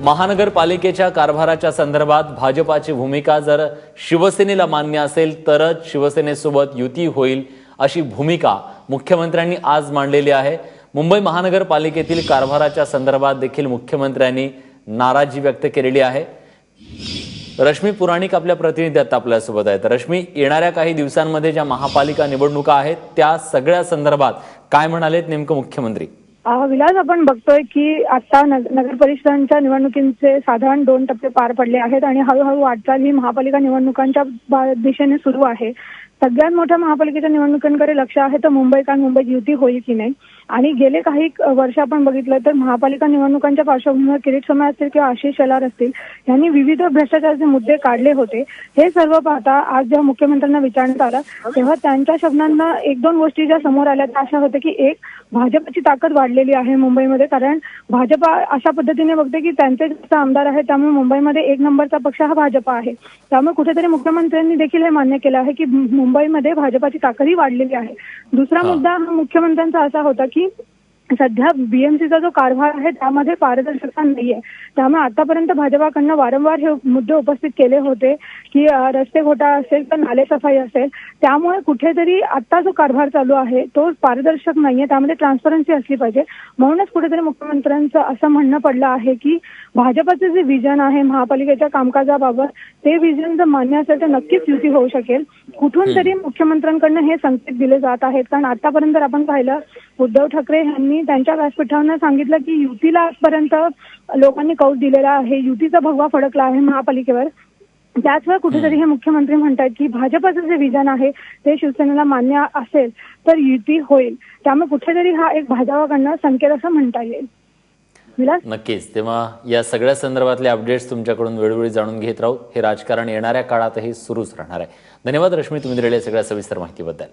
महानगरपालिकेच्या कारभाराच्या संदर्भात भाजपाची भूमिका जर शिवसेनेला मान्य असेल तरच शिवसेनेसोबत युती होईल अशी भूमिका मुख्यमंत्र्यांनी आज मांडलेली आहे. मुंबई महानगरपालिकेतील कारभाराच्या संदर्भात देखील मुख्यमंत्र्यांनी नाराजी व्यक्त केलेली आहे. रश्मी पुराणिक आपल्या प्रतिनिधी आता आपल्यासोबत आहेत. रश्मी येणाऱ्या काही दिवसांमध्ये ज्या महापालिका निवडणुका आहेत त्या सगळ्या संदर्भात काय म्हणालेत नेमकं मुख्यमंत्री? विलास आपण बघतोय की आता नगर परिषदांच्या निवडणुकींचे साधारण दोन टप्पे पार पडले आहेत आणि हळूहळू वाटचाल ही महापालिका निवडणुकांच्या दिशेने सुरू आहे. सगळ्यात मोठ्या महापालिकेच्या निवडणुकांकडे लक्ष आहे तर मुंबई कारण मुंबईत युती होईल की नाही? आणि गेले काही वर्ष आपण बघितलं तर महापालिका निवडणुकांच्या पार्श्वभूमीवर किरीट सोमय्या असतील किंवा आशिष शेलार असतील यांनी विविध भ्रष्टाचाराचे मुद्दे काढले होते. हे सर्व पाहता आज जेव्हा मुख्यमंत्र्यांना विचारण्यात आलं तेव्हा त्यांच्या शब्दांना एक दोन गोष्टी ज्या समोर आल्या त्या अशा होत्या की एक भाजपची ताकद वाढलेली आहे मुंबईमध्ये कारण भाजपा अशा पद्धतीने बघते की त्यांचे जास्त आमदार आहेत त्यामुळे मुंबईमध्ये एक नंबरचा पक्ष हा भाजपा आहे. त्यामुळे कुठेतरी मुख्यमंत्र्यांनी देखील हे मान्य केलं आहे की मुंबईमध्ये भाजपाची ताकदही वाढलेली आहे दुसरा. मुद्दा हा मुख्यमंत्र्यांचा असा होता की सध्या बीएमसीचा जो कारभार आहे त्यामध्ये पारदर्शकता नाहीये. त्यामुळे आतापर्यंत भाजपाकडनं वारंवार हे मुद्दे उपस्थित केले होते की रस्ते घोटाळा असेल तर नाले सफाई असेल. त्यामुळे कुठेतरी आता जो कारभार चालू आहे तो पारदर्शक नाहीये. त्यामध्ये ट्रान्सपरन्सी असली पाहिजे. म्हणूनच कुठेतरी मुख्यमंत्र्यांचं असं म्हणणं पडलं आहे की भाजपाचं जे विजन आहे महापालिकेच्या कामकाजाबाबत ते विजन जर मान्य असेल तर नक्कीच युती होऊ शकेल. कुठून तरी मुख्यमंत्र्यांकडनं हे संकेत दिले जात आहेत. कारण आतापर्यंत आपण पाहिलं उद्धव ठाकरे यांनी त्यांच्या व्यासपीठानं सांगितलं की युतीला आजपर्यंत लोकांनी कौल दिलेला आहे. युतीचा भगवा फडकला आहे महापालिकेवर. त्याचवेळी कुठेतरी हे मुख्यमंत्री म्हणतात की भाजपचं जे विजन आहे ते शिवसेनेला मान्य असेल तर युती होईल. त्यामुळे कुठेतरी हा एक भाजपाकडनं संकेत असं म्हणता येईल. नक्कीच. तेव्हा या सगळ्या संदर्भातले अपडेट्स तुमच्याकडून वेळोवेळी जाणून घेत राहू. हे राजकारण येणाऱ्या काळातही सुरूच राहणार आहे. धन्यवाद रश्मी. तुम्ही दिलेल्या सगळ्या सविस्तर माहितीबद्दल.